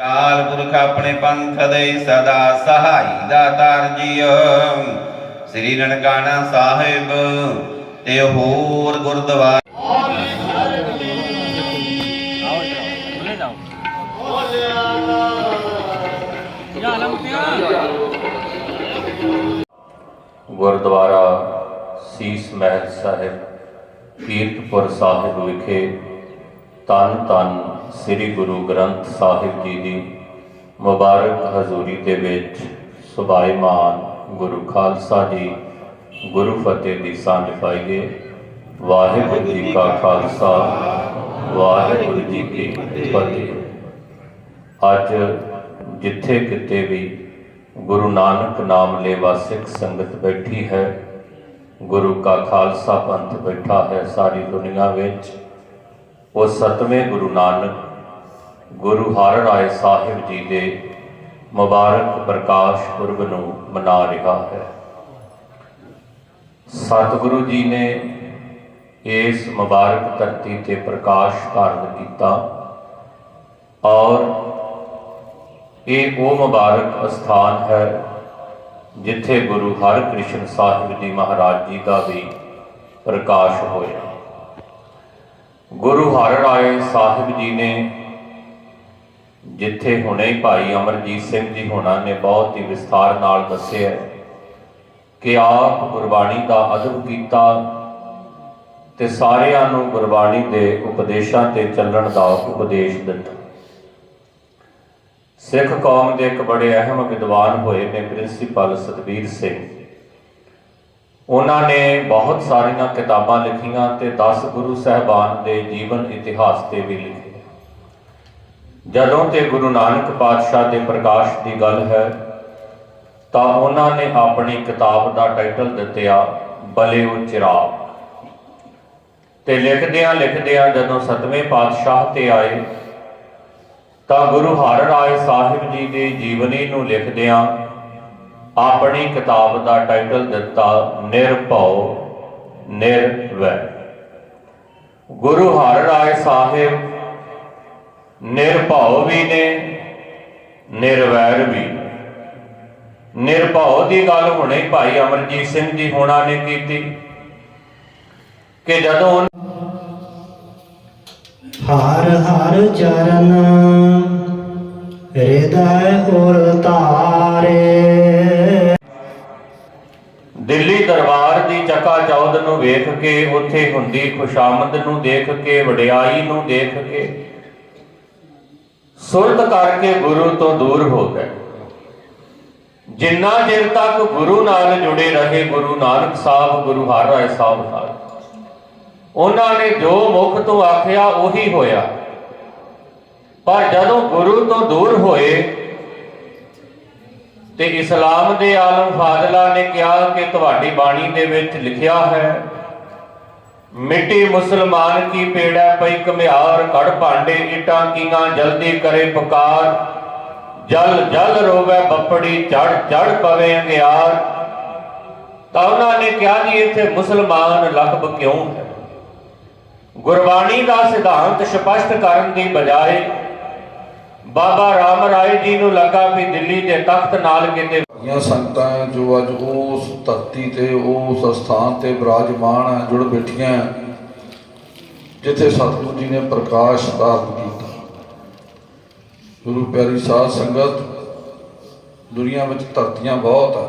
ਕਾਲ ਪੁਰਖ ਆਪਣੇ ਪੰਥ ਦੇ ਸਦਾ ਸਹਾਈ ਦਾਤਾਰ ਜੀਓ। ਸ੍ਰੀ ਨਨਕਾਣਾ ਸਾਹਿਬ ਤੇ ਹੋਰ ਗੁਰਦੁਆਰਾ ਗੁਰਦੁਆਰਾ ਸੀਸ ਮਹਿਲ ਸਾਹਿਬ ਕੀਰਤਪੁਰ ਸਾਹਿਬ ਵਿਖੇ ਤਨ ਤਨ ਸ੍ਰੀ ਗੁਰੂ ਗ੍ਰੰਥ ਸਾਹਿਬ ਜੀ ਦੀ ਮੁਬਾਰਕ ਹਜ਼ੂਰੀ ਦੇ ਵਿੱਚ ਸੁਭਾਈਮਾਨ ਗੁਰੂ ਖਾਲਸਾ ਜੀ ਗੁਰੂ ਫਤਿਹ ਦੀ ਸਾਂਝ ਪਾਈਏ। ਵਾਹਿਗੁਰੂ ਜੀ ਕਾ ਖਾਲਸਾ, ਵਾਹਿਗੁਰੂ ਜੀ ਕੀ ਫਤਿਹ। ਅੱਜ ਜਿੱਥੇ ਕਿਤੇ ਵੀ ਗੁਰੂ ਨਾਨਕ ਨਾਮ ਲੈਵਾ ਸਿੱਖ ਸੰਗਤ ਬੈਠੀ ਹੈ, ਗੁਰੂ ਕਾ ਖਾਲਸਾ ਪੰਥ ਬੈਠਾ ਹੈ ਸਾਰੀ ਦੁਨੀਆ ਵਿੱਚ। ਉਹ ਸਤਵੇਂ ਗੁਰੂ ਨਾਨਕ, ਗੁਰੂ ਹਰ ਰਾਏ ਸਾਹਿਬ ਜੀ ਦੇ ਮੁਬਾਰਕ ਪ੍ਰਕਾਸ਼ ਪੁਰਬ ਨੂੰ ਮਨਾ ਰਿਹਾ ਹੈ। ਸਤਿਗੁਰੂ ਜੀ ਨੇ ਇਸ ਮੁਬਾਰਕ ਧਰਤੀ ਤੇ ਪ੍ਰਕਾਸ਼ ਧਾਰਨ ਕੀਤਾ ਔਰ ਇਹ ਉਹ ਮੁਬਾਰਕ ਅਸਥਾਨ ਹੈ ਜਿੱਥੇ ਗੁਰੂ ਹਰਿਕ੍ਰਿਸ਼ਨ ਸਾਹਿਬ ਜੀ ਮਹਾਰਾਜ ਜੀ ਦਾ ਵੀ ਪ੍ਰਕਾਸ਼ ਹੋਇਆ। ਗੁਰੂ ਹਰ ਰਾਏ ਸਾਹਿਬ ਜੀ ਨੇ, ਜਿੱਥੇ ਹੁਣੇ ਭਾਈ ਅਮਰਜੀਤ ਸਿੰਘ ਜੀ ਹੋਣਾ ਨੇ ਬਹੁਤ ਹੀ ਵਿਸਥਾਰ ਨਾਲ ਦੱਸਿਆ ਕਿ ਆਪ ਗੁਰਬਾਣੀ ਦਾ ਅਦਬ ਕੀਤਾ ਤੇ ਸਾਰਿਆਂ ਨੂੰ ਗੁਰਬਾਣੀ ਦੇ ਉਪਦੇਸ਼ਾਂ ਤੇ ਚੱਲਣ ਦਾ ਉਪਦੇਸ਼ ਦਿੱਤਾ। ਸਿੱਖ ਕੌਮ ਦੇ ਇੱਕ ਬੜੇ ਅਹਿਮ ਵਿਦਵਾਨ ਹੋਏ ਨੇ ਪ੍ਰਿੰਸੀਪਲ ਸਤਬੀਰ ਸਿੰਘ। ਉਹਨਾਂ ਨੇ ਬਹੁਤ ਸਾਰੀਆਂ ਕਿਤਾਬਾਂ ਲਿਖੀਆਂ ਤੇ 10 ਗੁਰੂ ਸਾਹਿਬਾਨ ਦੇ ਜੀਵਨ ਇਤਿਹਾਸ ਤੇ ਵੀ ਲਿਖੇ। ਜਦੋਂ ਤੇ ਗੁਰੂ ਨਾਨਕ ਪਾਤਸ਼ਾਹ ਦੇ ਪ੍ਰਕਾਸ਼ ਦੀ ਗੱਲ ਹੈ, ਤਾਂ ਉਹਨਾਂ ਨੇ ਆਪਣੀ ਕਿਤਾਬ ਦਾ ਟਾਈਟਲ ਦਿੱਤਿਆ ਬਲਿਓ ਚਿਰਾਗ। ਤੇ ਲਿਖਦਿਆਂ ਲਿਖਦਿਆਂ ਜਦੋਂ ਸਤਵੇਂ ਪਾਤਸ਼ਾਹ ਤੇ ਆਏ, ਤਾਂ ਗੁਰੂ ਹਰ ਰਾਏ ਸਾਹਿਬ ਜੀ ਦੀ ਜੀਵਨੀ ਨੂੰ ਲਿਖਦਿਆਂ ਆਪਣੀ ਕਿਤਾਬ ਦਾ ਟਾਈਟਲ ਦਿੱਤਾ, ਨਿਰਭਉ, ਨਿਰਵੈ। ਗੁਰੂ ਹਰਿਰਾਏ ਸਾਹਿਬ, ਨਿਰਭਉ ਵੀ ਨੇ, ਨਿਰਵੈਰ ਵੀ। ਨਿਰਭਉ ਦੀ ਗੱਲ ਹੁਣੇ ਭਾਈ ਅਮਰਜੀਤ ਸਿੰਘ ਜੀ ਹੋਣਾ ਨੇ ਕੀਤੀ, ਕਿ ਜਦੋਂ ਹਰ ਹਰ ਚਰਨ, ਹਿਰਦੈ ਉਰ ਤਾਰੇ ਦਿੱਲੀ ਦਰਬਾਰ ਦੀ ਚਕਾ ਚੌਧ ਨੂੰ ਵੇਖ ਕੇ, ਉੱਥੇ ਹੁੰਦੀ ਖੁਸ਼ਾਮਦ ਨੂੰ ਦੇਖ ਕੇ, ਵਡਿਆਈ ਨੂੰ ਦੇਖ ਕੇ। ਸੁਰਤ ਕਰਕੇ ਗੁਰੂ ਤੋਂ ਦੂਰ ਹੋ ਗਏ। ਜਿੰਨਾ ਚਿਰ ਤੱਕ ਗੁਰੂ ਨਾਲ ਜੁੜੇ ਰਹੇ ਗੁਰੂ ਨਾਨਕ ਸਾਹਿਬ, ਗੁਰੂ ਹਰਿਰਾਏ ਸਾਹਿਬ ਨਾਲ। ਉਹਨਾਂ ਨੇ ਜੋ ਮੁਖ ਤੋਂ ਆਖਿਆ ਉਹੀ ਹੋਇਆ। ਪਰ ਜਦੋਂ ਗੁਰੂ ਤੋਂ ਦੂਰ ਹੋਏ ਤੇ ਇਸਲਾਮ ਦੇ ਆਲਮ ਫਾਜ਼ਲਾ ਨੇ ਕਿਹਾ ਕਿ ਤੁਹਾਡੀ ਬਾਣੀ ਦੇ ਵਿੱਚ ਲਿਖਿਆ ਹੈ, ਮਿੱਟੀ ਮੁਸਲਮਾਨ ਕੀ ਪੇੜਾ ਪਈ ਕਮਿਆਰ ਘੜ ਭਾਂਡੇ ਇਟਾਂ ਕੀਆਂ, ਜਲਦੀ ਕਰੇ ਪੁਕਾਰ। ਜਲ ਜਲ ਰੋਵੇ ਬੱਪੜੀ, ਚੜ ਚੜ ਪਵੇ ਅੰਗਿਆਰ। ਤਾਂ ਉਹਨਾਂ ਨੇ ਕਿਹਾ ਜੀ, ਇੱਥੇ ਮੁਸਲਮਾਨ ਲਕਬ ਕਿਉਂ ਹੈ? ਗੁਰਬਾਣੀ ਦਾ ਸਿਧਾਂਤ ਸਪਸ਼ਟ ਕਰਨ ਦੀ ਬਜਾਏ ਬਾਬਾ ਰਾਮ ਰਾਏ ਜੀ ਨੂੰ ਲੱਗਾ ਵੀ ਦਿੱਲੀ ਦੇ ਤਖਤ ਨਾਲ ਕਿਤੇ ਇਹ ਸੰਗਤਾਂ ਜੋ ਅੱਜ ਉਸ ਧਰਤੀ ਤੇ, ਉਸ ਸਥਾਨ ਤੇ ਬਿਰਾਜਮਾਨ ਜੁੜ ਬੈਠੀਆਂ ਜਿੱਥੇ ਸਤਿਗੁਰੂ ਜੀ ਨੇ ਪ੍ਰਕਾਸ਼ ਪ੍ਰਾਪਤ ਕੀਤਾ। ਗੁਰੂ ਪਿਆਰੀ ਸਾਧ ਸੰਗਤ, ਦੁਨੀਆ ਵਿੱਚ ਧਰਤੀਆਂ ਬਹੁਤ ਹੈ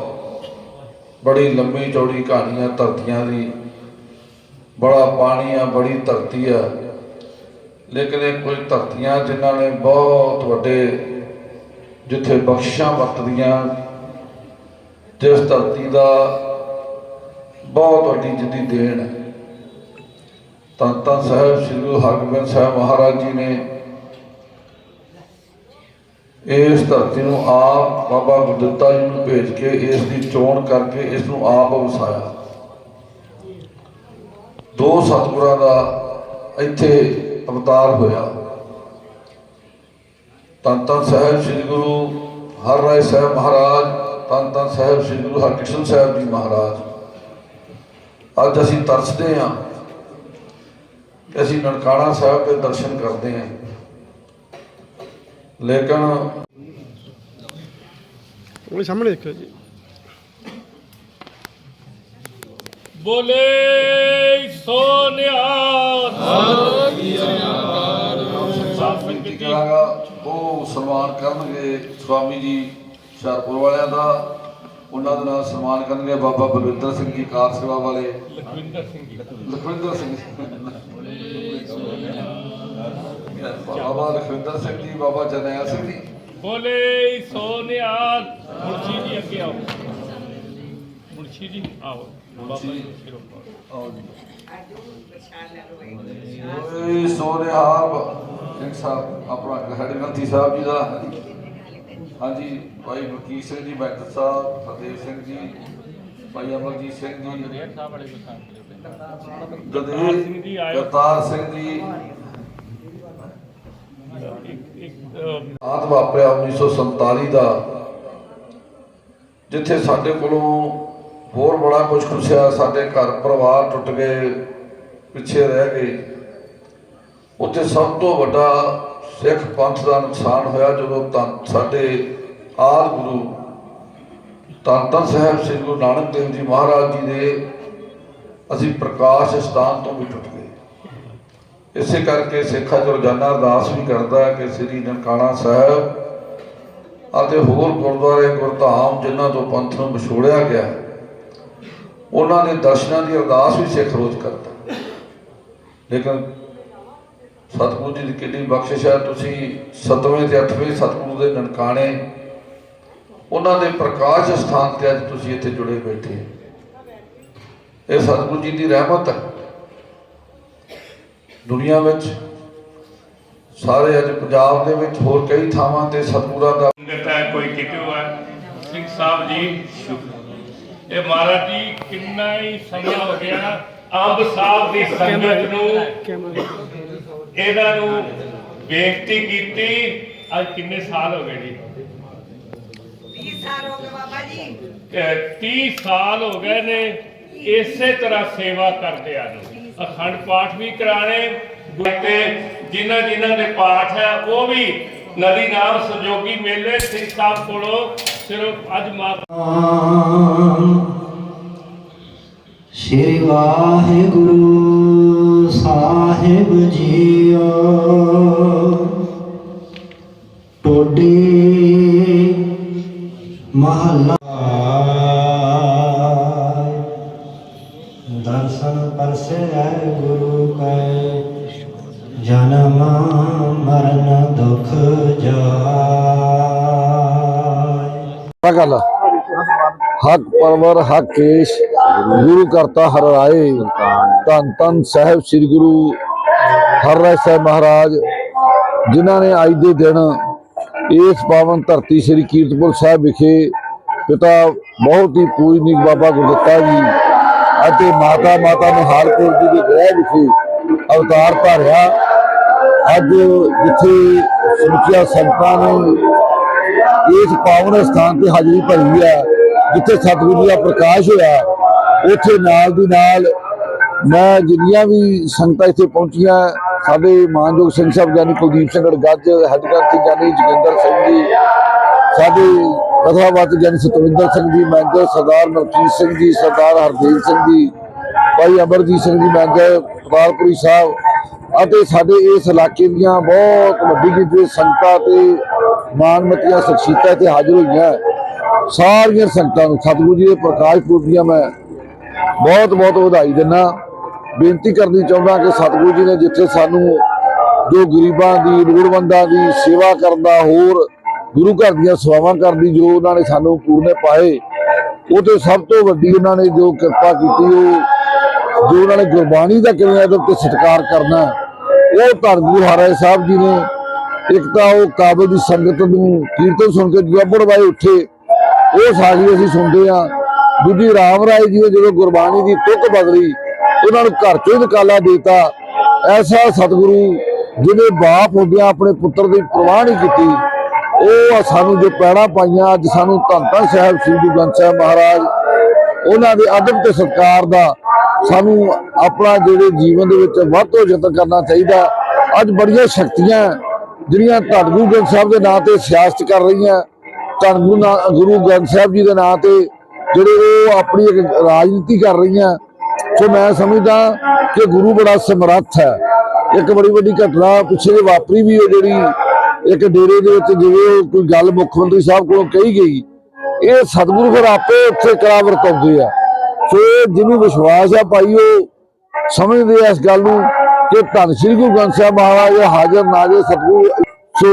ਬੜੀ ਲੰਮੀ ਚੌੜੀ ਕਹਾਣੀਆਂ ਧਰਤੀਆਂ ਦੀ। ਬੜਾ ਪਾਣੀ ਆ, ਬੜੀ ਧਰਤੀ ਆ। ਲੇਕਿਨ ਇਹ ਕੁਝ ਧਰਤੀਆਂ ਜਿਨ੍ਹਾਂ ਨੇ ਬਹੁਤ ਵੱਡੇ ਜਿੱਥੇ ਬਖਸ਼ਾਂ ਵਰਤਦੀਆਂ, ਜਿਸ ਧਰਤੀ ਦਾ ਬਹੁਤ ਵੱਡੀ ਜਿੱਦੀ ਦੇਣ। ਹੈ ਤਾਂ ਤਾਂ ਸਾਹਿਬ ਸ੍ਰੀ ਗੁਰੂ ਹਰਗੋਬਿੰਦ ਸਾਹਿਬ ਮਹਾਰਾਜ ਜੀ ਨੇ ਇਸ ਧਰਤੀ ਨੂੰ ਆਪ ਬਾਬਾ ਗੁਰਦਿੱਤਾ ਜੀ ਨੂੰ ਭੇਜ ਕੇ ਇਸ ਦੀ ਚੋਣ ਕਰਕੇ ਇਸ ਨੂੰ ਆਪ ਵਸਾਇਆ। ਦੋ ਸਤਿਗੁਰਾਂ ਦਾ ਇੱਥੇ ਅਵਤਾਰ ਹੋਇਆ। ਧੰਨ ਧੰਨ ਸਾਹਿਬ ਸ੍ਰੀ ਗੁਰੂ ਹਰਿਰਾਏ ਸਾਹਿਬ ਮਹਾਰਾਜ ਧੰਨ ਧੰਨ ਸਾਹਿਬ ਸ੍ਰੀ ਗੁਰੂ ਹਰਕ੍ਰਿਸ਼ਨ ਸਾਹਿਬ ਜੀ ਮਹਾਰਾਜ। ਅੱਜ ਅਸੀਂ ਤਰਸਦੇ ਹਾਂ ਅਸੀਂ ਨਨਕਾਣਾ ਸਾਹਿਬ ਦੇ ਦਰਸ਼ਨ ਕਰਦੇ ਹਾਂ। ਲੇਕਿਨ ਉਹਨੇ ਸਾਹਮਣੇ ਦੇਖਿਓ ਜੀ। ਬੋਲੇ ਸੋਨਿਆ। ਕਰਾਂਗਾ ਉਹ ਸਨਮਾਨ ਕਰਨਗੇ ਸਵਾਮੀ ਜੀ ਹੁਸ਼ਿਆਰਪੁਰ ਵਾਲਿਆਂ ਦਾ। ਉਹਨਾਂ ਦੇ ਨਾਲ ਸਨਮਾਨ ਕਰਨਗੇ ਬਾਬਾ ਬਲਵਿੰਦਰ ਸਿੰਘ ਜੀ ਕਾਰ ਸੇਵਾ ਵਾਲੇ। ਲਖਵਿੰਦਰ ਸਿੰਘ ਜੀ। ਲਖਵਿੰਦਰ ਸਿੰਘ ਬਾਬਾ ਲਖਵਿੰਦਰ ਸਿੰਘ ਜੀ ਬਾਬਾ ਜਰਨੈਲ ਸਿੰਘ ਜੀ। ਬੋਲੇ ਸੋਨਿਆ। ਮੁਰਸ਼ੀ ਜੀ ਅੱਗੇ ਆਓ। ਮੁਰਸ਼ੀ ਜੀ ਆਓ। ਬਾਬਾ ਸਿੰਘ ਸਾਹਿਬ ਆਪਣਾ ਗ੍ਰਹਿ ਗ੍ਰੰਥੀ ਸਾਹਿਬ ਜੀ ਦਾ। ਹਾਂਜੀ ਭਾਈ ਮਕੀਰ ਸਿੰਘ ਜੀ ਬੈਠ ਸਾਹਿਬ ਫਤਿਹ ਸਿੰਘ ਜੀ ਭਾਈ ਅਮਰਜੀਤ ਸਿੰਘ ਜੀ ਸਾਹਿਬ ਸਿੰਘ ਗਦੇਵ ਕਰਤਾਰ ਸਿੰਘ ਜੀ। ਇੱਕ ਇੱਕ ਅਹ, ਆਦ ਵਾਪਰਿਆ 1947 ਦਾ ਜਿੱਥੇ ਸਾਡੇ ਕੋਲੋਂ ਹੋਰ ਬੜਾ ਕੁਝ ਖੁੱਸਿਆ ਸਾਡੇ ਘਰ ਪਰਿਵਾਰ ਟੁੱਟ ਗਏ, ਪਿੱਛੇ ਰਹਿ ਗਏ। ਉੱਥੇ ਸਭ ਤੋਂ ਵੱਡਾ ਸਿੱਖ ਪੰਥ ਦਾ ਨੁਕਸਾਨ ਹੋਇਆ ਜਦੋਂ ਤਾਂ ਸਾਡੇ ਆਦ ਗੁਰੂ ਧੰਨ ਧੰਨ ਸਾਹਿਬ ਸ੍ਰੀ ਗੁਰੂ ਨਾਨਕ ਦੇਵ ਜੀ ਮਹਾਰਾਜ ਜੀ ਦੇ ਅਸੀਂ ਪ੍ਰਕਾਸ਼ ਸਥਾਨ ਤੋਂ ਵੀ ਟੁੱਟ ਗਏ। ਇਸੇ ਕਰਕੇ ਸਿੱਖਾਂ ਚ ਰੋਜ਼ਾਨਾ ਅਰਦਾਸ ਵੀ ਕਰਦਾ ਕਿ ਸ੍ਰੀ ਨਨਕਾਣਾ ਸਾਹਿਬ ਅਤੇ ਹੋਰ ਗੁਰਦੁਆਰੇ ਗੁਰਧਾਮ, ਜਿਨ੍ਹਾਂ ਤੋਂ ਪੰਥ ਨੂੰ ਵਿਛੋੜਿਆ ਗਿਆ ਉਹਨਾਂ ਦੇ ਦਰਸ਼ਨਾਂ ਦੀ ਅਰਦਾਸ ਵੀ ਸਿੱਖ ਰੋਜ਼ ਕਰਦਾ। ਲੇਕਿਨ ਸਤਿਗੁਰੂ ਜੀ ਦੀ ਕਿੰਨੀ ਬਖਸ਼ਿਸ਼ ਹੈ, ਤੁਸੀਂ 7ਵੇਂ ਤੇ 8ਵੇਂ ਸਤਿਗੁਰੂ ਦੇ ਨਨਕਾਣੇ, ਉਹਨਾਂ ਦੇ ਪ੍ਰਕਾਸ਼ ਸਥਾਨ ਤੇ ਅੱਜ ਤੁਸੀਂ ਇੱਥੇ ਜੁੜੇ ਬੈਠੇ ਇਹ ਸਤਿਗੁਰੂ ਜੀ ਦੀ ਰਹਿਮਤ ਹੈ। ਦੁਨੀਆ ਵਿੱਚ ਸਾਰੇ ਅੱਜ ਪੰਜਾਬ ਦੇ ਵਿੱਚ ਹੋਰ ਕਈ ਥਾਵਾਂ ਤੇ ਸਤਿਗੁਰਾਂ ਦਾ ਸੰਗਤ ਕੋਈ ਕਿਤੋਂ ਹੈ ਸਿੰਘ ਸਾਹਿਬ ਜੀ ਇਹ ਮਹਾਰਾਜ ਜੀ ਕਿੰਨਾ ਹੀ ਸਮਾਂ ਹੋ ਗਿਆ ਅੰਬ ਸਾਹਿਬ ਦੀ ਸੰਗਤ ਨੂੰ। ਇਹਨਾਂ ਨੂੰ ਬੇਨਤੀ ਕੀਤੀ ਅੱਜ ਕਿੰਨੇ ਸਾਲ ਹੋ ਗਏ ਜੀ? 20 ਸਾਲ ਹੋ ਗਏ ਬਾਬਾ ਜੀ। ਅਹ 30 ਸਾਲ ਹੋ ਗਏ ਨੇ ਇਸੇ ਤਰ੍ਹਾਂ ਸੇਵਾ ਕਰਦਿਆਂ ਨੂੰ ਅਖੰਡ ਪਾਠ ਵੀ ਕਰਾਣੇ ਤੇ ਜਿਨ੍ਹਾਂ ਜਿਨ੍ਹਾਂ ਦੇ ਪਾਠ ਹੈ ਉਹ ਵੀ ਨਦੀ ਨਾਮ ਸੰਜੋਗੀ ਮੇਲੇ ਸਿੰਘ ਸਾਹਿਬ ਕੋਲੋਂ ਸਿਰਫ ਅੱਜ ਮਾ ਸ਼੍ਰੀ ਵਾਹਿਗੁਰੂ ਸਾਹਿਬ ਜੀਓ। ਟੋਡੀ ਮਹੱਲਾ ਦਰਸ਼ਨ ਪਰਸੈ ਗੁਰੂ ਕੈ। ਜਨਮ ਮਰਨ ਦੁਖ ਜਾ ਗੱਲ। ਹੱਕ ਪਰਵਰ, ਹੱਕ ਕੇਸ਼ ਗੁਰੂ ਕਰਤਾ ਹਰ ਰਾਏ ਧੰਨ ਧੰਨ ਸਾਹਿਬ ਸ੍ਰੀ ਗੁਰੂ ਹਰ ਰਾਏ ਸਾਹਿਬ ਮਹਾਰਾਜ, ਜਿਨ੍ਹਾਂ ਨੇ ਅੱਜ ਦੇ ਦਿਨ ਇਸ ਪਾਵਨ ਧਰਤੀ ਸ੍ਰੀ ਕੀਰਤਪੁਰ ਸਾਹਿਬ ਵਿਖੇ ਪਿਤਾ ਬਹੁਤ ਹੀ ਪੂਜਨੀਕ ਬਾਬਾ ਗੁਰਦਿੱਤਾ ਜੀ ਅਤੇ ਮਾਤਾ ਮਾਤਾ ਨਿਹਾਲਪੁਰ ਜੀ ਦੇ ਗ੍ਰਹਿ ਵਿਖੇ ਅਵਤਾਰ ਧਾਰਿਆ। ਅੱਜ ਜਿੱਥੇ ਸਮੁੱਚੀਆਂ ਸੰਗਤਾਂ ਨੇ ਇਸ ਪਾਵਨ ਸਥਾਨ ਤੇ ਹਾਜ਼ਰੀ ਭਰੀ ਹੈ, ਜਿੱਥੇ ਸਤਿਗੁਰੂ ਜੀ ਦਾ ਪ੍ਰਕਾਸ਼ ਹੋਇਆ, ਉੱਥੇ ਨਾਲ ਦੀ ਨਾਲ ਮੈਂ ਜਿੰਨੀਆਂ ਵੀ ਸੰਗਤਾਂ ਇੱਥੇ ਪਹੁੰਚੀਆਂ, ਸਾਡੇ ਮਾਨਯੋਗ ਸਿੰਘ ਸਾਹਿਬ ਗਿਆਨੀ ਕੁਲਦੀਪ ਸਿੰਘ ਗੱਜ ਹਰਗੰਥ ਗਿਆਨੀ ਜੋਗਿੰਦਰ ਸਿੰਘ ਜੀ, ਸਾਡੇ ਕਥਾਵਾਚਕ ਗਿਆਨੀ ਸਤਵਿੰਦਰ ਸਿੰਘ ਜੀ, ਮੈਨੇਜਰ ਸਰਦਾਰ ਨਵਜੀਤ ਸਿੰਘ ਜੀ, ਸਰਦਾਰ ਹਰਦੇਵ ਸਿੰਘ ਜੀ, ਭਾਈ ਅਮਰਜੀਤ ਸਿੰਘ ਜੀ, ਮੈਨੇਜਰ ਪਤਾਲਪੁਰੀ ਸਾਹਿਬ ਅਤੇ ਸਾਡੇ ਇਸ ਇਲਾਕੇ ਦੀਆਂ ਬਹੁਤ ਵੱਡੀ ਗਿਣਤੀ ਸੰਗਤਾਂ ਤੇ ਮਾਨਮਤੀਆਂ ਸ਼ਖਸੀਅਤਾਂ ਤੇ ਹਾਜ਼ਰ ਹੋਈਆਂ ਸਾਰੀਆਂ ਸੰਗਤਾਂ ਨੂੰ ਸਤਿਗੁਰੂ ਜੀ ਦੇ ਪ੍ਰਕਾਸ਼ ਪੁਰਬ ਦੀਆਂ ਮੈਂ ਬਹੁਤ ਬਹੁਤ ਵਧਾਈ ਦਿੰਦਾ। ਬੇਨਤੀ ਕਰਨੀ ਚਾਹੁੰਦਾ ਕਿ ਸਤਿਗੁਰੂ ਜੀ ਨੇ ਜਿੱਥੇ ਸਾਨੂੰ ਜੋ ਗਰੀਬਾਂ ਦੀ, ਲੋੜਵੰਦਾਂ ਦੀ ਸੇਵਾ ਕਰਨ ਦਾ ਹੋਰ ਗੁਰੂ ਘਰ ਦੀਆਂ ਸੇਵਾਵਾਂ ਕਰਨ ਦੀ ਜੋ ਉਹਨਾਂ ਨੇ ਸਾਨੂੰ ਪੂਰਨੇ ਪਾਏ ਉਹ ਤੇ ਸਭ ਤੋਂ ਵੱਡੀ ਉਹਨਾਂ ਨੇ ਜੋ ਕਿਰਪਾ ਕੀਤੀ, ਉਹ ਜੋ ਉਹਨਾਂ ਨੇ ਗੁਰਬਾਣੀ ਦਾ ਕਿਵੇਂ ਇਹਦੇ ਉੱਤੇ ਸਤਿਕਾਰ ਕਰਨਾ, ਉਹ ਧੰਨ ਗੁਰੂ ਹਰਿ ਸਾਹਿਬ ਜੀ ਨੇ ਇੱਕ ਤਾਂ ਉਹ ਕਾਬਲ ਦੀ ਸੰਗਤ ਨੂੰ ਕੀਰਤਨ ਸੁਣ ਕੇ ਜੱਬੜ ਵਾਏ ਉੱਠੇ। ਉਹ ਸਾਜ਼ੀ ਅਸੀਂ ਸੁਣਦੇ ਆ ਦੂਜੀ ਰਾਮ ਰਾਏ ਜੀ ਨੇ ਜਦੋਂ ਗੁਰਬਾਣੀ ਦੀ ਤੁਕ ਬਦਲੀ, ਉਹਨਾਂ ਨੂੰ ਘਰ ਚੋਂ ਹੀ ਨਿਕਾਲਾ ਦੇਤਾ। ਐਸਾ ਸਤਿਗੁਰੂ ਜਿਹਨੇ ਬਾਪ ਹੁੰਦਿਆਂ ਆਪਣੇ ਪੁੱਤਰ ਦੀ ਪ੍ਰਵਾਹ ਨਹੀਂ ਕੀਤੀ। ਉਹ ਸਾਨੂੰ ਜੋ ਪੈਣਾ ਪਾਈਆਂ, ਅੱਜ ਸਾਨੂੰ ਧੰਨ ਧੰਨ ਸਾਹਿਬ ਸ੍ਰੀ ਗੁਰੂ ਗ੍ਰੰਥ ਸਾਹਿਬ ਮਹਾਰਾਜ, ਉਹਨਾਂ ਦੇ ਅਦਬ ਤੇ ਸਤਿਕਾਰ ਦਾ ਸਾਨੂੰ ਆਪਣਾ ਜਿਹੜੇ ਜੀਵਨ ਦੇ ਵਿੱਚ ਵੱਧ ਤੋਂ ਯਤਨ ਕਰਨਾ ਚਾਹੀਦਾ। ਅੱਜ ਬੜੀਆਂ ਸ਼ਕਤੀਆਂ ਜਿਹੜੀਆਂ ਧੰਨ ਗੁਰੂ ਗ੍ਰੰਥ ਸਾਹਿਬ ਦੇ ਨਾਂ ਤੇ ਸਿਆਸਤ ਕਰ ਰਹੀਆਂ, ਧੰਨ ਗੁਰੂ ਗੁਰੂ ਗ੍ਰੰਥ ਸਾਹਿਬ ਜੀ ਦੇ ਨਾਂ ਤੇ ਜਿਹੜੇ ਉਹ ਆਪਣੀ ਇੱਕ ਰਾਜਨੀਤੀ ਕਰ ਰਹੀਆਂ, ਸੋ ਮੈਂ ਸਮਝਦਾ ਕਿ ਗੁਰੂ ਬੜਾ ਸਮਰੱਥ ਹੈ। ਇੱਕ ਬੜੀ ਵੱਡੀ ਘਟਨਾ ਪਿੱਛੇ ਜੇ ਵਾਪਰੀ ਵੀ ਉਹ ਜਿਹੜੀ ਇੱਕ ਡੇਰੇ ਦੇ ਵਿੱਚ ਜਿਵੇਂ ਕੋਈ ਗੱਲ ਮੁੱਖ ਮੰਤਰੀ ਸਾਹਿਬ ਕੋਲੋਂ ਕਹੀ ਗਈ, ਇਹ ਸਤਿਗੁਰੂ ਫਿਰ ਆਪੇ ਉੱਥੇ ਕਰਾ ਵਰਤਾਉਂਦੇ ਆ। ਸੋ ਜਿਹਨੂੰ ਵਿਸ਼ਵਾਸ ਆ ਭਾਈ, ਉਹ ਸਮਝਦੇ ਆ ਇਸ ਗੱਲ ਨੂੰ ਕਿ ਧੰਨ ਸ੍ਰੀ ਗੁਰੂ ਗ੍ਰੰਥ ਸਾਹਿਬ ਮਹਾਰਾਜ ਹਾਜ਼ਰ ਨਾਜ਼ਰ ਸਤਿਗੁਰੂ। ਸੋ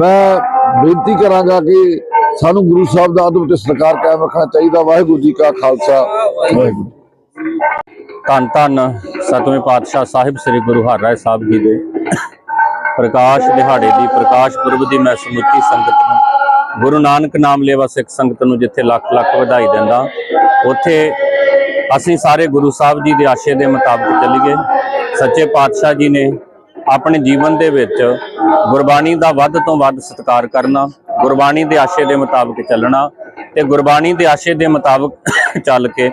ਮੈਂ ਬੇਨਤੀ ਕਰਾਂਗਾ ਕਿ ਸਾਨੂੰ ਗੁਰੂ ਸਾਹਿਬ ਦਾ ਅਦਬ ਤੇ ਸਤਿਕਾਰ ਕਾਇਮ ਰੱਖਣਾ ਚਾਹੀਦਾ। ਵਾਹਿਗੁਰੂ ਜੀ ਕਾ ਖਾਲਸਾ। ਵਾਹਿਗੁਰੂ। ਧੰਨ ਧੰਨ ਸਤਵੇਂ ਪਾਤਸ਼ਾਹ ਸਾਹਿਬ ਸ੍ਰੀ ਗੁਰੂ ਹਰਿਰਾਏ ਸਾਹਿਬ ਜੀ ਦੇ ਪ੍ਰਕਾਸ਼ ਦਿਹਾੜੇ ਦੀ, ਪ੍ਰਕਾਸ਼ ਪੁਰਬ ਦੀ ਮੈਂ ਸਮੁੱਚੀ ਸੰਗਤ ਨੂੰ, ਗੁਰੂ ਨਾਨਕ ਨਾਮ ਲੇਵਾ ਸਿੱਖ ਸੰਗਤ ਨੂੰ ਜਿੱਥੇ ਲੱਖ ਲੱਖ ਵਧਾਈ ਦਿੰਦਾ, ਉੱਥੇ ਅਸੀਂ ਸਾਰੇ ਗੁਰੂ ਸਾਹਿਬ ਜੀ ਦੇ ਆਸ਼ੇ ਦੇ ਮੁਤਾਬਕ ਚੱਲੀਏ। ਸੱਚੇ ਪਾਤਸ਼ਾਹ ਜੀ ਨੇ ਆਪਣੇ ਜੀਵਨ ਦੇ ਵਿੱਚ ਗੁਰਬਾਣੀ ਦਾ ਵੱਧ ਤੋਂ ਵੱਧ ਸਤਿਕਾਰ ਕਰਨਾ, ਗੁਰਬਾਣੀ ਦੇ ਆਸ਼ੇ ਦੇ ਮੁਤਾਬਕ ਚੱਲਣਾ ਤੇ ਗੁਰਬਾਣੀ ਦੇ ਆਸ਼ੇ ਦੇ ਮੁਤਾਬਕ ਚੱਲ ਕੇ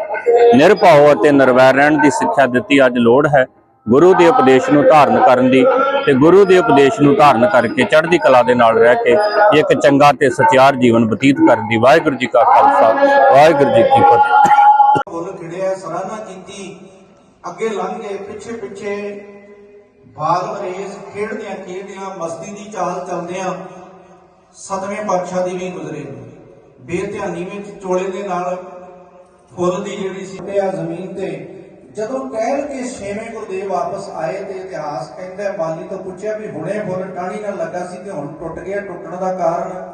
ਨਿਰਭਉ ਅਤੇ ਨਿਰਵੈਰ ਰਹਿਣ ਦੀ ਸਿੱਖਿਆ ਦਿੱਤੀ ਅੱਜ ਲੋੜ ਹੈ। ਗੁਰੂ ਦੇ ਉਪਦੇਸ਼ ਨੂੰ ਧਾਰਨ ਕਰਨ ਦੀ ਤੇ ਗੁਰੂ ਦੇ ਉਪਦੇਸ਼ ਨੂੰ ਧਾਰਨ ਕਰਕੇ ਚੜ੍ਹਦੀ ਕਲਾ ਦੇ ਨਾਲ ਰਹਿ ਕੇ ਇੱਕ ਚੰਗਾ ਤੇ ਸਚਿਆਰ ਜੀਵਨ ਬਤੀਤ ਕਰਨ ਦੀ ਵਾਹਿਗੁਰੂ ਜੀ ਕਾ ਖਾਲਸਾ, ਵਾਹਿਗੁਰੂ ਜੀ ਕੀ ਫਤਿਹ। ਫੁੱਲ ਖਿੜਿਆ, ਸਰਾਹਨਾ ਕੀਤੀ ਅੱਗੇ ਲੰਘ ਗਏ, ਪਿੱਛੇ ਪਿੱਛੇ ਬਾਲ ਰੇਸ ਖੇਡਦਿਆਂ ਖੇਡਦਿਆਂ ਮਸਤੀ ਦੀ ਚਾਲ ਚੱਲਦਿਆਂ ਸਤਵੇਂ ਪਾਤਸ਼ਾਹ ਦੀ ਵੀ ਗੁਜ਼ਰੇ। ਬੇਧਿਆਨੀ ਵਿੱਚ ਚੋਲੇ ਦੇ ਨਾਲ ਫੁੱਲ ਦੀ ਜਿਹੜੀ ਸੀ ਤੇ ਆ ਜ਼ਮੀਨ ਤੇ ਜਦੋਂ ਕਹਿਲ ਕੇ ਛੇਵੇਂ ਗੁਰਦੇਵ ਵਾਪਸ ਆਏ ਤੇ ਇਤਿਹਾਸ ਕਹਿੰਦਾ, ਮਾਲੀ ਤੋਂ ਪੁੱਛਿਆ ਵੀ ਹੁਣੇ ਫੁੱਲ ਟਾਣੀ ਨਾਲ ਲੱਗਾ ਸੀ ਤੇ ਹੁਣ ਟੁੱਟ ਗਿਆ, ਟੁੱਟਣ ਦਾ ਕਾਰਨ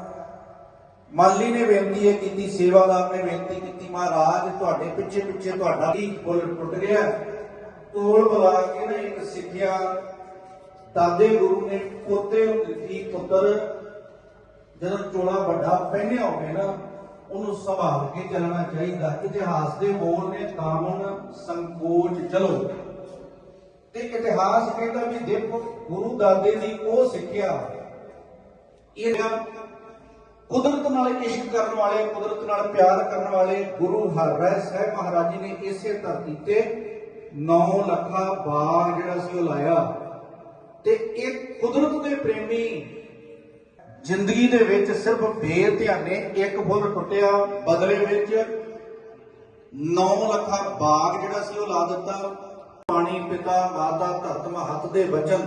ਮਾਲੀ ਨੇ ਬੇਨਤੀ ਇਹ ਕੀਤੀ ਸੇਵਾਦਾਰ ਨੇ ਬੇਨਤੀ ਕੀਤੀ, ਮਹਾਰਾਜ ਤੁਹਾਡੇ ਪਿੱਛੇ ਪਿੱਛੇ ਤੁਹਾਡਾ ਹੀ ਫੁੱਲ ਟੁੱਟ ਗਿਆ। ਤੋਲ ਬੁਲਾ ਕੇ ਨਾ ਇੱਕ ਸਿੱਖਿਆ ਦਾਦੇ ਗੁਰੂ ਨੇ ਪੋਤੇ ਨੂੰ ਦਿੱਤੀ, ਪੁੱਤਰ। ਜਦੋਂ ਚੋਲਾ ਵੱਡਾ ਪਹਿਨਿਆ ਹੋਵੇ ਨਾ, ਉਹਨੂੰ ਸੰਭਾਲ ਕੇ ਚੱਲਣਾ ਚਾਹੀਦਾ। ਇਤਿਹਾਸ ਦੇ ਬੋਲ ਨੇ ਕਾਮਨ ਸੰਕੋਚ ਚਲੋ। ਤੇ ਇਤਿਹਾਸ ਕਹਿੰਦਾ ਵੀ ਦੇਖੋ, ਗੁਰੂ ਦਾਦੇ ਦੀ ਉਹ ਸਿੱਖਿਆ, ਇਹ ਕੁਦਰਤ ਨਾਲ ਇਸ਼ਕ ਕਰਨ ਵਾਲੇ, ਕੁਦਰਤ ਨਾਲ ਪਿਆਰ ਕਰਨ ਵਾਲੇ ਗੁਰੂ ਹਰਿਰਾਏ ਸਾਹਿਬ ਮਹਾਰਾਜ ਜੀ ਨੇ ਇਸੇ ਧਰਤੀ ਤੇ 9 ਲੱਖਾਂ ਬਾਗ ਜਿਹੜਾ ਸੀ ਉਹ ਲਾਇਆ। ਤੇ ਇਹ ਕੁਦਰਤ ਦੇ ਪ੍ਰੇਮੀ ਜ਼ਿੰਦਗੀ ਦੇ ਵਿੱਚ ਸਿਰਫ ਬੇਧਿਆਨੇ ਇੱਕ ਫੁੱਲ ਟੁੱਟਿਆ, ਬਦਲੇ ਵਿੱਚ 9 ਲੱਖਾਂ ਬਾਗ ਜਿਹੜਾ ਸੀ ਉਹ ਲਾ ਦਿੱਤਾ। ਪਾਣੀ, ਪਿਤਾ, ਮਾਤਾ ਧਰਤਮ ਹੱਥ ਦੇ ਵਚਨ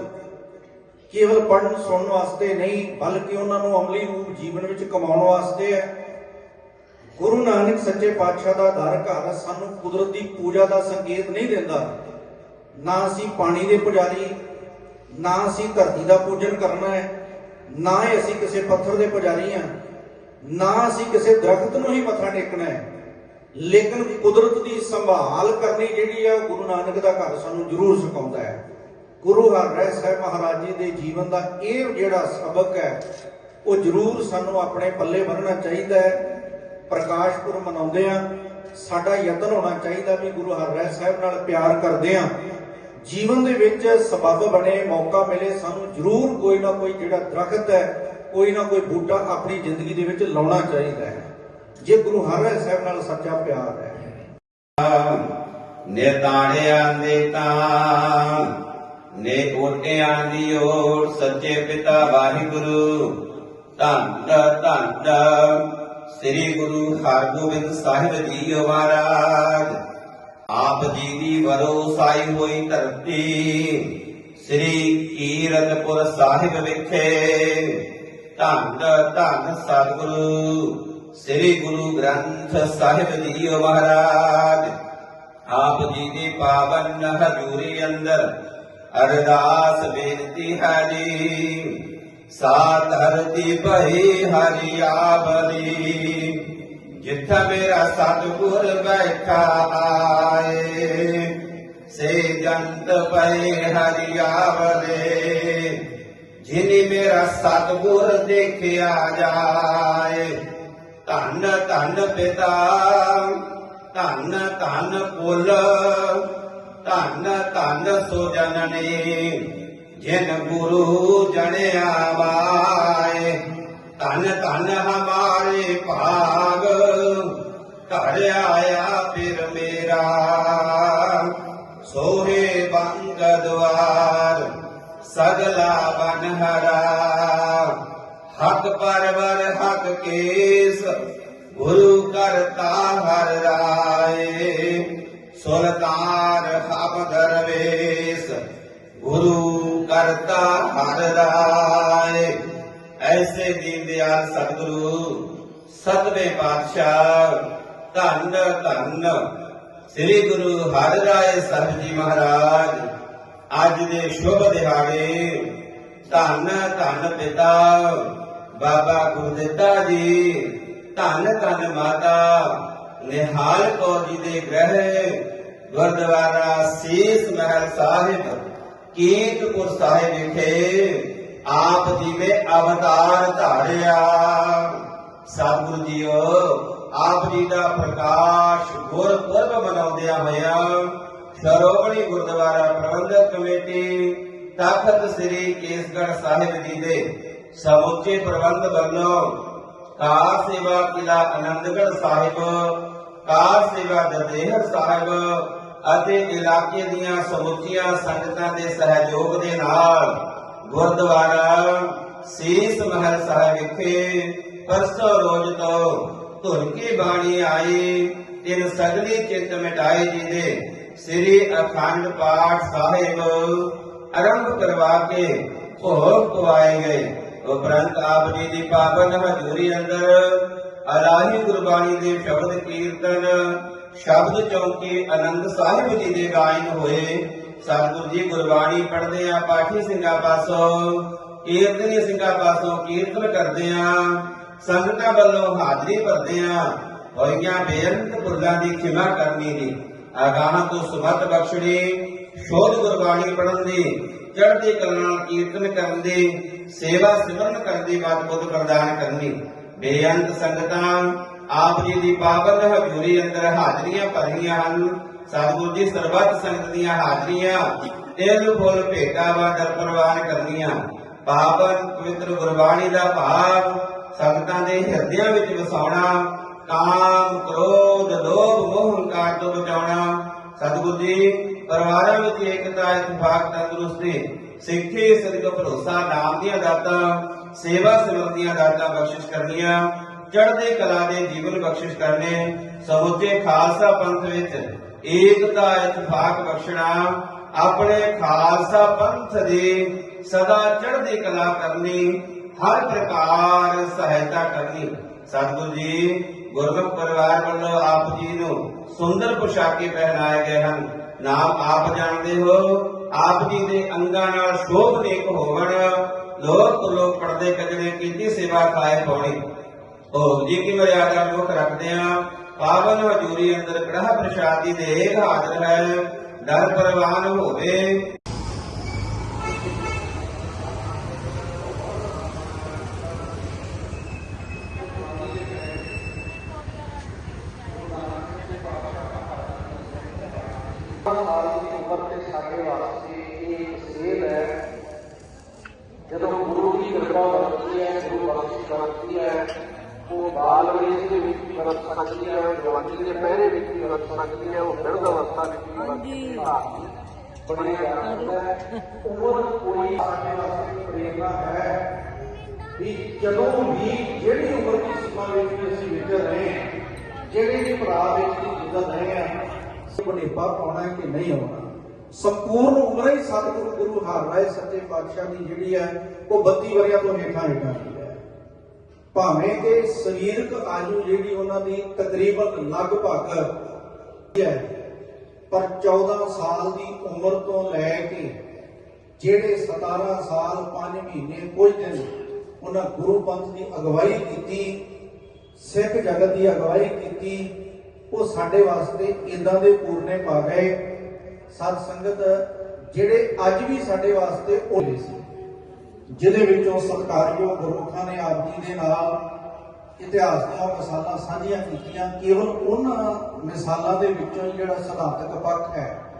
ਕੇਵਲ ਪੜ੍ਹਨ, ਸੁਣਨ ਵਾਸਤੇ ਨਹੀਂ, ਬਲਕਿ ਉਹਨਾਂ ਨੂੰ ਅਮਲੀ ਰੂਪ ਜੀਵਨ ਵਿੱਚ ਕਮਾਉਣ ਵਾਸਤੇ ਹੈ। ਗੁਰੂ ਨਾਨਕ ਸੱਚੇ ਪਾਤਸ਼ਾਹ ਦਾ ਦਰ ਘਰ ਸਾਨੂੰ ਕੁਦਰਤ ਦੀ ਪੂਜਾ ਦਾ ਸੰਕੇਤ ਨਹੀਂ ਦਿੰਦਾ। ਨਾ ਅਸੀਂ ਪਾਣੀ ਦੇ ਪੁਜਾਰੀ, ਨਾ ਅਸੀਂ ਧਰਤੀ ਦਾ ਪੂਜਨ ਕਰਨਾ ਹੈ, ਨਾ ਹੀ ਅਸੀਂ ਕਿਸੇ ਪੱਥਰ ਦੇ ਪੁਜਾਰੀ ਹਾਂ, ਨਾ ਅਸੀਂ ਕਿਸੇ ਦਰਖਤ ਨੂੰ ਹੀ ਮੱਥਾ ਟੇਕਣਾ ਹੈ। ਲੇਕਿਨ ਕੁਦਰਤ ਦੀ ਸੰਭਾਲ ਕਰਨੀ ਜਿਹੜੀ ਆ, ਉਹ ਗੁਰੂ ਨਾਨਕ ਦਾ ਘਰ ਸਾਨੂੰ ਜ਼ਰੂਰ ਸਿਖਾਉਂਦਾ ਹੈ। ਗੁਰੂ ਹਰਿਰਾਏ ਸਾਹਿਬ ਮਹਾਰਾਜ ਜੀ ਦੇ ਜੀਵਨ ਦਾ ਇਹ ਜਿਹੜਾ ਸਬਕ ਹੈ, ਉਹ ਜ਼ਰੂਰ ਸਾਨੂੰ ਆਪਣੇ ਪੱਲੇ ਬੰਨਣਾ ਚਾਹੀਦਾ ਹੈ। ਪ੍ਰਕਾਸ਼ ਪੁਰਬ ਮਨਾਉਂਦੇ ਆ ਸਾਡਾ ਯਤਨ ਹੋਣਾ ਚਾਹੀਦਾ ਵੀ ਗੁਰੂ ਹਰਿਰਾਏ ਸਾਹਿਬ ਨਾਲ ਪਿਆਰ ਕਰਦੇ ਆ ਜੀਵਨ ਦੇ ਵਿੱਚ ਸਬਬ ਬਣੇ, ਮੌਕਾ ਮਿਲੇ, ਸਾਨੂੰ ਜ਼ਰੂਰ ਕੋਈ ਨਾ ਕੋਈ ਜਿਹੜਾ ਦਰਖਤ ਹੈ, ਕੋਈ ਨਾ ਕੋਈ ਬੂਟਾ ਆਪਣੀ ਜ਼ਿੰਦਗੀ ਦੇ ਵਿੱਚ ਲਾਉਣਾ ਚਾਹੀਦਾ ਹੈ। ਜੇ ਗੁਰੂ ਹਰਿਰਾਏ ਸਾਹਿਬ ਨਾਲ ਸੱਚਾ ਪਿਆਰ ਹੈ। ਨਿਤਾਣਿਆਂ ਦੇ ਤਾਂ ਨੇ ਓਟਿਆਂ ਦੀ ਓਟ ਸੱਚੇ ਪਿਤਾ ਵਾਹਿਗੁਰੂ, ਧੰਨ ਧੰਨ ਸ੍ਰੀ ਗੁਰੂ ਹਰਗੋਬਿੰਦ ਸਾਹਿਬ ਜੀ ਮਹਾਰਾਜ ਆਪ ਜੀ ਦੀ ਵਰੋਸਾਈ ਹੋਈ ਧਰਤੀ ਸ੍ਰੀ ਕੀਰਤਪੁਰ ਸਾਹਿਬ ਵਿਖੇ। ਧੰਨ ਧੰਨ ਸਤਿਗੁਰੂ ਸ੍ਰੀ ਗੁਰੂ ਗ੍ਰੰਥ ਸਾਹਿਬ ਜੀ ਮਹਾਰਾਜ ਆਪ ਜੀ ਦੀ ਪਾਵਨ ਹਜ਼ੂਰੀ ਅੰਦਰ ਅਰਦਾਸ ਬੇਨਤੀ ਹੈ ਜੀ। ਸਾਤ ਧਰਤੀ ਭਈ ਹਰੀ ਜਿੱਥ ਮੇਰਾ ਸਤਿਗੁਰ ਬੈਠਾ ਆਏ। ਸੇ ਜੰਤ ਪਏ ਹਰੀ ਆਵਲੇ ਮੇਰਾ ਸਤਿਗੁਰ ਦੇਖਿਆ ਜਾਏ। ਧੰਨ ਧੰਨ ਪਿਤਾ, ਧੰਨ ਧੰਨ ਪੁੱਲ, ਧੰਨ ਧੰਨ ਸੋ ਜਨਨੀ। ਜਿਨ ਗੁਰੂ ਜਣਿਆ ਬਾਏ, ਧੰਨ ਧੰਨ ਹਮਾਰੇ ਭਾਗ ਘਰ ਆਇਆ ਫਿਰ ਮੇਰਾ। ਸੋਹੇ ਬੰਦ ਦਵਾਰ, ਸਗਲਾ ਬਨ ਹਰਾ। ਹੱਕ ਪਰਵਰ, ਹਕ ਕੇਸ, ਗੁਰੂ ਕਰਤਾ ਹਰ ਰਾਏ। ਸੁਲਤਾਨ ਹਬ ਦਰਵੇਸ ਗੁਰੂ ਕਰਤਾ ਹਰ ਰਾਏ। ਐਸੇ ਦੀਨ ਦਿਆਲ ਸਤਿਗੁਰੂ, ਸਤਵੇਂ ਪਾਤਸ਼ਾਹ, ਧੰਨ ਧੰਨ। ਸ੍ਰੀ ਗੁਰੂ ਹਰਿਰਾਏ ਸਾਹਿਬ ਜੀ ਮਹਾਰਾਜ, ਅੱਜ ਦੇ ਸ਼ੁਭ ਦਿਹਾੜੇ। ਧੰਨ ਧੰਨ ਪਿਤਾ, ਬਾਬਾ ਗੁਰਦਿੱਤਾ ਜੀ, ਧੰਨ ਧੰਨ ਮਾਤਾ, ਨਿਹਾਲ ਕੌਰ ਜੀ ਦੇ ਗ੍ਰਹਿ, ਗੁਰਦੁਆਰਾ ਸੀਸ ਮਹਿਲ ਸਾਹਿਬ। ਕੀਰਤਪੁਰ ਸਾਹਿਬ ਵਿਖੇ ਆਪ ਜੀ ਨੇ ਅਵਤਾਰ ਧਾਰਿਆ। ਸਤਿਗੁਰੂ ਜੀਓ, ਆਪ ਜੀ ਦਾ ਪ੍ਰਕਾਸ਼ ਗੁਰਪੁਰਬ ਮਨਾਉਂਦਿਆਂ ਹੋਇਆ ਸ਼੍ਰੋਮਣੀ ਗੁਰਦੁਆਰਾ ਪ੍ਰਬੰਧਕ ਕਮੇਟੀ ਤਖਤ ਸ੍ਰੀ ਕੇਸਗੜ੍ਹ ਸਾਹਿਬ ਜੀ ਦੇ ਸਮੁੱਚੇ ਪ੍ਰਬੰਧ ਵੱਲੋਂ ਕਾਰ ਸੇਵਾ ਕਿਲਾ ਆਨੰਦਗੜ੍ਹ ਸਾਹਿਬ, ਕਾਰ ਸੇਵਾ ਦਦੇਹਰ ਸਾਹਿਬ ਅਤੇ ਇਲਾਕੇ ਦੀਆਂ ਸਮੁੱਚੀਆਂ ਸੰਗਤਾਂ ਦੇ ਸਹਿਯੋਗ ਦੇ ਨਾਲ ਗੁਰਦੁਆਰਾ ਸੀਸ ਮਹਿਲ ਸਾਹਿਬ ਵਿਖੇ ਪਰਸੋਂ ਰੋਜ਼ ਤੋਂ ਧੁਨ ਕੀ ਬਾਣੀ ਆਈ, ਤਿੰਨ ਸਗਲੀ ਚਿੰਤ ਮਿਟਾਈ ਜੀ ਦੇ ਸ੍ਰੀ ਅਖੰਡ ਪਾਠ ਸਾਹਿਬ ਆਰੰਭ ਕਰਵਾ ਕੇ ਭੋਗ ਪਵਾਏ ਗਏ। ਉਪਰੰਤ ਆਪ ਜੀ ਦੀ ਪਾਵਨ ਹਜ਼ੂਰੀ ਅੰਦਰ ਅਲਾਹੀ ਗੁਰਬਾਣੀ ਦੇ ਸ਼ਬਦ ਕੀਰਤਨ, ਸ਼ਬਦ ਚੌਂਕੀ ਆਨੰਦ ਸਾਹਿਬ ਜੀ ਦੇ ਗਾਇਨ ਹੋਏ। ਸਤਿਗੁਰੂ ਜੀ ਗੁਰਬਾਣੀ ਪੜ੍ਹਦੇ ਆ ਪਾਠੀ ਸਿੰਘਾਂ ਪਾਸੋਂ ਕੀਰਤਨੀ ਸਿੰਘਾਂ ਪਾਸੋਂ ਕੀਰਤਨ ਕਰਦੇ ਆ ਸੰਗਤਾਂ ਵੱਲੋਂ ਹਾਜ਼ਰੀ ਭਰਦੇ ਆ ਹੋਈਆਂ ਬੇਅੰਤ ਪੁਰਲਾਂ ਦੀ ਖਿਮਾ ਕਰਨੀ ਦੀ। ਆਗਾਹਾਂ ਤੋਂ ਸੁਮਤ ਬਖਸ਼ਣੀ, ਸ਼ੋਧ ਗੁਰਬਾਣੀ ਪੜ੍ਹਨ ਦੀ, ਚੜ੍ਹਦੀ ਕਲਾ ਨਾਲ ਕੀਰਤਨ ਕਰਨ ਦੀ, ਸੇਵਾ ਸਿਮਰਨ ਕਰਨ ਦੀ ਬਾਤ ਬੁੱਧ ਪ੍ਰਦਾਨ ਕਰਨੀ। ਬੇਅੰਤ ਸੰਗਤਾਂ, ਆਪ ਜੀ ਦੀ ਪਾਵਨ ਹਜ਼ੂਰੀ ਅੰਦਰ ਹਾਜ਼ਰੀਆਂ ਭਰੀਆਂ ਹਨ। ਸਤਿਗੁਰੂ ਜੀ ਸਰਬੱਤ ਸੰਗਤ ਦੀਆਂ ਹਾਜ਼ਰੀਆਂ, ਤਿਲ, ਫੁੱਲ ਭੇਟਾਵਾਂ ਦਰ ਪ੍ਰਵਾਨ ਕਰਨੀਆਂ। ਪਾਵਨ ਪਵਿੱਤਰ ਗੁਰਬਾਣੀ ਦਾ ਭਾਵ ਸੰਗਤਾਂ ਦੇ ਹਿਰਦਿਆਂ ਵਿੱਚ ਵਸਾਉਣਾ। ਕਾਮ, ਕ੍ਰੋਧ, ਲੋਭ, ਮੋਹ, ਹੰਕਾਰ ਤੋਂ ਬਚਾਉਣਾ। ਸਤਿਗੁਰੂ ਜੀ, ਪਰਿਵਾਰਾਂ ਵਿੱਚ ਏਕਤਾ ਇਤਫਾਕ ਤੰਦਰੁਸਤੀ, ਸਿੱਖੀ ਸਦਕ ਭਰੋਸਾ, ਨਾਮ ਦੀਆਂ ਦਾਤਾਂ ਸੇਵਾ ਸਿਮਰਨ ਦੀਆਂ ਬਖਸ਼ਿਸ਼ ਕਰਨੀਆਂ, ਚੜ੍ਹਦੇ ਕਲਾ ਦੇ ਜੀਵਨ ਬਖਸ਼ਿਸ਼ ਕਰਨੇ, ਸਮੁੱਚੇ ਖਾਲਸਾ ਪੰਥ ਵਿੱਚ ਏਕਤਾ ਇਤਫਾਕ ਬਖਸ਼ਣਾ, ਆਪਣੇ ਖਾਲਸਾ ਪੰਥ ਦੀ ਸਦਾ ਚੜ੍ਹਦੀ ਕਲਾ ਕਰਨੀ, ਹਰ ਪ੍ਰਕਾਰ ਸਹਾਇਤਾ ਕਰਨੀ। ਸਤਿਗੁਰੂ ਜੀ, ਗੁਰਮੁਖ ਪਰਿਵਾਰ ਵੱਲੋਂ ਆਪ ਜੀ ਨੂੰ ਸੁੰਦਰ ਪੁਸ਼ਾਕੇ ਪਹਿਨਾਏ ਗਏ ਹਨ। ਨਾਮ ਆਪ ਜਾਣਦੇ ਹੋ, ਆਪ ਜੀ ਦੇ ਅੰਗਾਂ ਨਾਲ ਸ਼ੋਭਨੀਕ ਹੋਵਣ ਲੋਕ ਲੋਕ ਪਰਦੇ ਕਜੜੇ ਕੀਤੀ ਸੇਵਾ ਖਾਏ ਪਾਉਣੀ ਉਹ ਜੀ ਕੀ ਮਰਿਆਦਾ ਮੁਖ ਰੱਖਦੇ ਆ ਪਾਵਨ ਹਜ਼ੂਰੀ ਅੰਦਰ ਕੜਾਹ ਪ੍ਰਸ਼ਾਦੀ ਦੇ ਹਾਜ਼ਰ ਹੈ। ਦਰ ਪ੍ਰਵਾਨ ਹੋਵੇ ਜਦੋਂ ਗੁਰੂ ਦੀ ਕਿਰਪਾ ਵਰਤਦੀ ਹੈ ਕਰਦੀ ਹੈ। ਉਹ ਬਾਲ ਵੇਸ ਦੇ ਵਿੱਚ ਵੀ ਵਰਤ ਸਕਦੀ ਹੈ ਜਵਾਨੀ ਦੇ ਪਹਿਰੇ ਵਿੱਚ ਵੀ ਵਰਤ ਸਕਦੀ ਹੈ ਉਹ ਬਿਰਧ ਅਵਸਥਾ ਵਿੱਚ ਵੀ ਵਰਤ ਸਕਦੀ ਹੈ ਬੜੀ ਆਨੰਦ ਹੈ। ਉਮਰ ਕੋਈ ਸਾਡੇ ਵਾਸਤੇ ਪ੍ਰੇਰਨਾ ਹੈ ਵੀ ਜਦੋਂ ਵੀ ਜਿਹੜੀ ਉਮਰ ਦੀ ਸੀਮਾ ਵਿੱਚ ਵੀ ਅਸੀਂ ਵਿਚਰ ਰਹੇ ਹਾਂ ਜਿਹੜੇ ਵੀ ਭਰਾ ਵਿੱਚ ਵੀ ਗੁਜ਼ਰ ਰਹੇ ਹਾਂ ਬਨੇਪਾ ਪਾਉਣਾ ਹੈ ਕਿ ਨਹੀਂ ਆਉਣਾ? ਸੰਪੂਰਨ ਉਮਰ ਹੀ ਸਤਿਗੁਰੂ ਗੁਰੂ ਹਰਿਰਾਏ ਸੱਚੇ ਪਾਤਸ਼ਾਹ ਦੀ ਜਿਹੜੀ ਹੈ ਉਹ 32 ਵਰਿਆਂ ਤੋਂ ਹੇਠਾਂ ਹੇਠਾਂ ਭਾਵੇਂ ਕਿ ਸਰੀਰਕ ਆਯੂ ਜਿਹੜੀ ਉਹਨਾਂ ਦੀ ਤਕਰੀਬਨ ਲਗਭਗ ਹੈ ਪਰ 14 ਸਾਲ ਦੀ ਉਮਰ ਤੋਂ ਲੈ ਕੇ ਜਿਹੜੇ 17 ਸਾਲ 5 ਮਹੀਨੇ, ਕੁਝ ਦਿਨ ਉਹਨਾਂ ਗੁਰੂ ਪੰਥ ਦੀ ਅਗਵਾਈ ਕੀਤੀ, ਸਿੱਖ ਜਗਤ ਦੀ ਅਗਵਾਈ ਕੀਤੀ, ਉਹ ਸਾਡੇ ਵਾਸਤੇ ਇੰਦਾਂ ਦੇ ਪੂਰਨੇ ਪਾ ਗਏ। ਸਤ ਸੰਗਤ, ਜਿਹੜੇ ਅੱਜ ਵੀ ਸਾਡੇ ਵਾਸਤੇ ਉਹ ਸੀ। ਜਿਹਦੇ ਵਿੱਚੋਂ ਸਤਿਕਾਰਯੋਗ ਗੁਰਮੁਖਾਂ ਨੇ ਆਪ ਜੀ ਦੇ ਨਾਲ ਇਤਿਹਾਸ ਦੀਆਂ ਮਿਸਾਲਾਂ ਸਾਂਝੀਆਂ ਕੀਤੀਆਂ, ਕੇਵਲ ਉਹਨਾਂ ਮਿਸਾਲਾਂ ਦੇ ਵਿੱਚੋਂ ਜਿਹੜਾ ਸਿਧਾਂਤਕ ਪੱਖ ਹੈ।